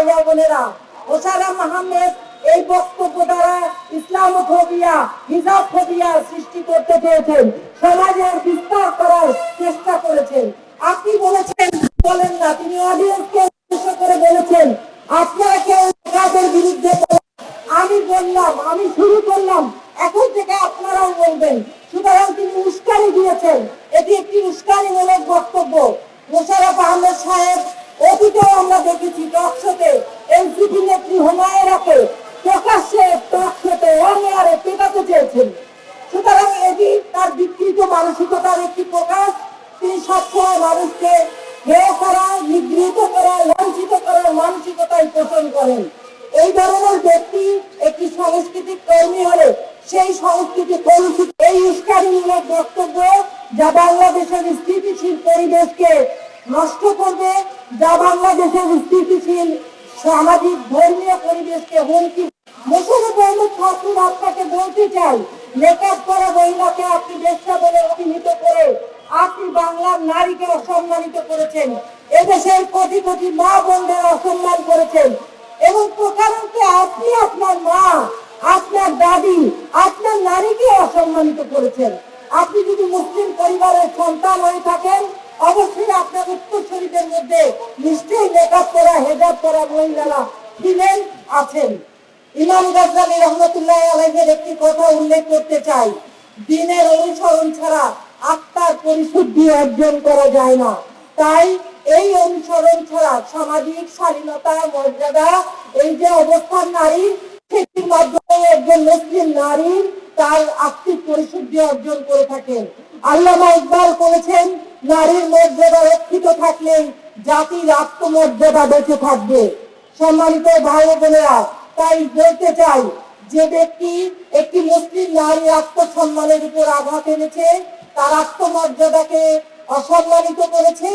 ভাইয়া বোনেরা, ওসারা মাহমুদ এই বক্তব্য দ্বারা ইসলামোফোবিয়া হিজাব ফোবিয়া সৃষ্টি করতে চেয়েছেন সমাজের বিস্তার করার চেষ্টা করেছেন। আপনি বলেছেন, বলেন না, তিনি অডিয়েন্সকে উদ্দেশ্য করে বলেছেন, আপনারা কেউ কাজের বিরুদ্ধে। আমি বললাম, আমি শুরু করলাম, এখন থেকে আপনারাও বলবেন। সুতরাং তিনি উস্কানি পেটাতে চেয়েছেন। সুতরাং এটি তার বিকৃত মানসিকতার একটি প্রকাশ। তিনি সবসময় মানুষকে নিগৃহীত করা লাঞ্ছিত করার পোষণ করেন। এই ধরনের ব্যক্তি একটি সাংস্কৃতিক কর্মী হলে সেই সংস্কৃতি কলুষিত। এই উস্কানিমূলক বক্তব্য যা বাংলাদেশের স্থিতিশীল পরিবেশকে নষ্ট করবে, যা বাংলাদেশের স্থিতিশীল, সামাজিক, ধর্মীয় পরিবেশকে হুমকি আহমদ ছাত্র আপনাকে বলতে চাই মেকআপ করা মহিলাকে আপনি বেশ্যা বলে অভিহিত করে আপনি বাংলার নারীকে অসম্মানিত করেছেন, এদেশের কোটি কোটি মা বোনদের অসম্মান করেছেন এবং প্রকারান্তে আপনি আপনার মা, আপনার দাদি, আপনার নারীকে অসম্মানিত করেছেন। আপনি যদি মুসলিম পরিবারের সন্তান হয়ে থাকেন, অবশ্যই আপনার উত্তরসূরিদের মধ্যে নিশ্চয়ই মেকআপ করা হেজাব করা মহিলারা ছিলেন, আছেন। ইমাম গাজ্জালি রহমতুল্লাহ আলহের একটি কথা উল্লেখ করতে চাই। দিনের অনুসরণ ছাড়া আত্মার পরিশুদ্ধি অর্জন করা যায় না। তাই এই অনুসরণ ছাড়া সামাজিক স্বাধীনতা মর্যাদা, এই যে অবস্থান নারী, সেটির মাধ্যমে একজন মুসলিম নারী তার আত্মিক পরিশুদ্ধি অর্জন করে থাকেন। আল্লামা ইকবাল বলেছেন, নারীর মর্যাদা রক্ষিত থাকলে জাতির আত্মমর্যাদা বেঁচে থাকবে। সম্মানিত ভাই বোনেরা তাই বলতে চাই যে ব্যক্তি একটি মুসলিম নারী আত্মসম্মানের উপর আঘাত এনেছে, তার আত্মমর্যাদাকে অসম্মানিত করেছে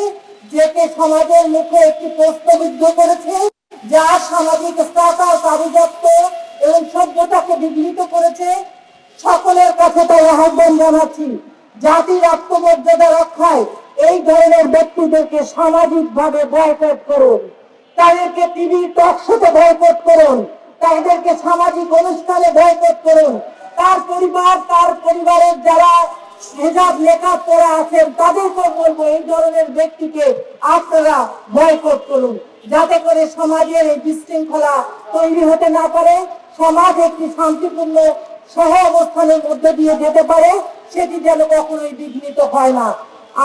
যেকে সমাজের মুখে একটি প্রশ্নবিদ্ধ করেছে, যা সামাজিক স্ট্যাটাস আভিজাত্য এবং সভ্যতাকে বিঘ্নিত করেছে। সকলের কাছে তাই আহ্বান জানাচ্ছি, জাতির আত্মমর্যাদা রক্ষায় এই ধরনের ব্যক্তিদেরকে সামাজিক ভাবে বয়কট করুন। তাদেরকে টিভি টক শোতে বয়কট করুন। তাদেরকে সামাজিক অনুষ্ঠানে বয়কট করুন। তার পরিবার, তার পরিবারের যারা হেজাব লেখা পড়া আছেন তাদেরকে বলব এই ধরনের ব্যক্তিকে আপনারা বয়কট করুন। যাতে করে সমাজের এই বিশৃঙ্খলা তৈরি হতে না পারে, সমাজ একটি শান্তিপূর্ণ সহ অবস্থানের মধ্যে দিয়ে যেতে পারে, সেটি যেন কখনোই বিঘ্নিত হয় না।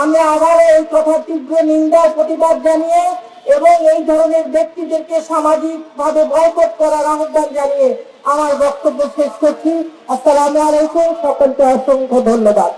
আমি আবার এই কথা তীব্র নিন্দার প্রতিবাদ জানিয়ে এবং এই ধরনের ব্যক্তিদেরকে সামাজিক ভাবে বয়কট করার আহ্বান জানিয়ে আমার বক্তব্য শেষ করছি। আসসালামু আলাইকুম। সকলকে অসংখ্য ধন্যবাদ।